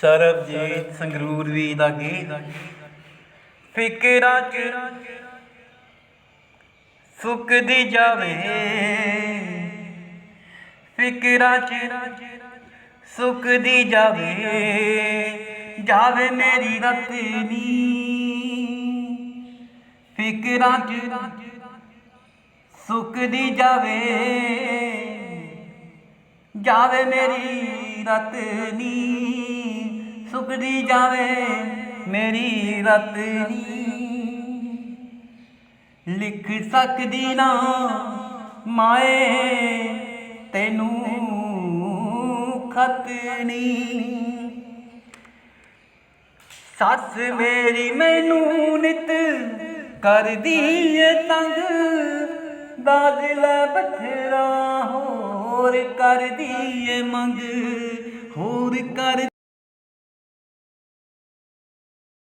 ਸਰਬਜੀਤ ਸੰਗਰੂਰ ਵੀ ਦਾ ਗੀਤ ਫਿਕਰਾਂ ਚ ਸੁੱਕਦੀ ਜਾਵੇ। ਫਿਕਰਾਂ ਚ ਸੁੱਕਦੀ ਜਾਵੇ। ਜਾਵੇ ਮੇਰੀ ਰਤਨੀ ਫਿਕਰਾਂ ਚ ਸੁੱਕਦੀ ਜਾਵੇ। ਜਾਵੇ ਮੇਰੀ ਰਤਨੀ ਸੁੱਕਦੀ ਜਾਵੇ ਮੇਰੀ ਰਤਨੀ ਲਿਖ ਸਕਦੀ ਨਾ ਮਾਏ, ਤੈਨੂੰ ਖਤ ਸੱਸ ਮੇਰੀ ਮੈਨੂੰ ਨਿਤ ਕਰਦੀ ਏ ਤੰਗ, ਦਾਜ ਬਥੇਰਾ ਹੋਰ ਕਰਦੀ ਏ ਮੰਗ, ਹੋਰ ਕਰ